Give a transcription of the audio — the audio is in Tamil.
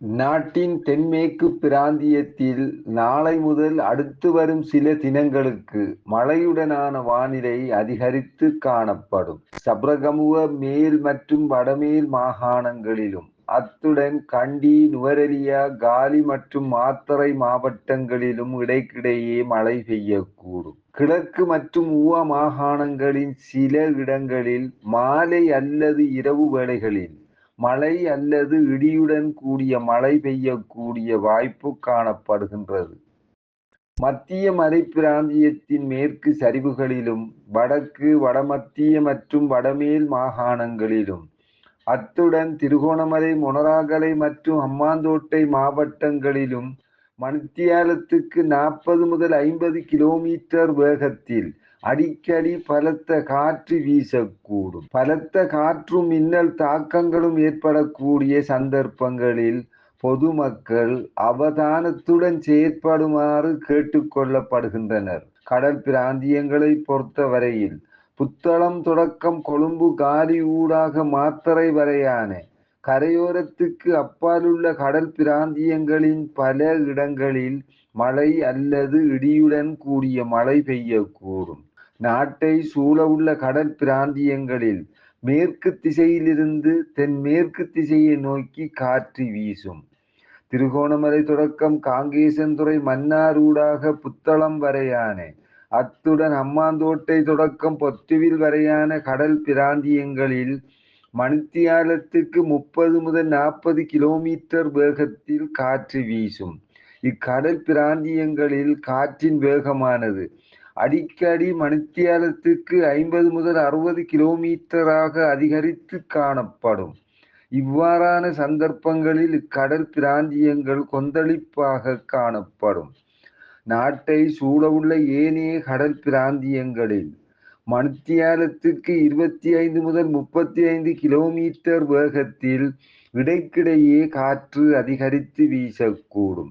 நாட்டின் தென்மேற்கு பிராந்தியத்தில் நாளை முதல் அடுத்து வரும் சில தினங்களுக்கு மழையுடனான வானிலை அதிகரித்து காணப்படும். சப்ரகமுவ மேல் மற்றும் வடமேல் மாகாணங்களிலும் அத்துடன் கண்டி, நுவரெலியா, காலி மற்றும் மாத்தறை மாவட்டங்களிலும் இடைக்கிடையே மழை பெய்யக்கூடும். கிழக்கு மற்றும் ஊவ மாகாணங்களின் சில இடங்களில் மாலை அல்லது இரவு வேளைகளில் மழை அல்லது இடியுடன் கூடிய மழை பெய்யக்கூடிய வாய்ப்பு காணப்படுகின்றது. மத்திய மலைப்பிராந்தியத்தின் மேற்கு சரிவுகளிலும் வடக்கு, வடமத்திய மற்றும் வடமேல் மாகாணங்களிலும் அத்துடன் திருகோணமலை, மொனராகலை மற்றும் அம்மாந்தோட்டை மாவட்டங்களிலும் மணித்தியாலத்துக்கு நாற்பது முதல் ஐம்பது கிலோமீட்டர் வேகத்தில் அடிக்கடி பலத்த காற்று வீசக்கூடும். பலத்த காற்றும் மின்னல் தாக்கங்களும் ஏற்படக்கூடிய சந்தர்ப்பங்களில் பொதுமக்கள் அவதானத்துடன் செயற்படுமாறு கேட்டுக்கொள்ளப்படுகின்றனர் கடல் பிராந்தியங்களை பொறுத்தவரையில் புத்தளம் தொடக்கம் கொழும்பு காரி ஊடாக மாத்தரை வரையான கரையோரத்துக்கு அப்பாலுள்ள கடல் பிராந்தியங்களின் பல இடங்களில் மழை அல்லது இடியுடன் கூடிய மழை பெய்யக்கூடும். நாட்டை சூழவுள்ள கடல் பிராந்தியங்களில் மேற்கு திசையிலிருந்து தென்மேற்கு திசையை நோக்கி காற்று வீசும். திருகோணமலை தொடக்கம் காங்கேசன்துறை மன்னாரூடாக புத்தளம் வரையான அத்துடன் அம்மாந்தோட்டை தொடக்கம் பொத்துவில் வரையான கடல் பிராந்தியங்களில் மணித்தியாலத்துக்கு முப்பது முதல் நாற்பது கிலோமீட்டர் வேகத்தில் காற்று வீசும். இக்கடல் பிராந்தியங்களில் காற்றின் வேகமானது அடிக்கடி மணித்தியாலத்துக்கு ஐம்பது முதல் அறுபது கிலோமீட்டராக அதிகரித்து காணப்படும். இவ்வாறான சந்தர்ப்பங்களில் இக்கடல் பிராந்தியங்கள் கொந்தளிப்பாக காணப்படும். நாட்டை சூழவுள்ள ஏனைய கடல் பிராந்தியங்களில் மணித்தியாலத்துக்கு இருபத்தி ஐந்து முதல் முப்பத்தி ஐந்து கிலோமீட்டர் வேகத்தில் இடைக்கிடையே காற்று அதிகரித்து வீசக்கூடும்.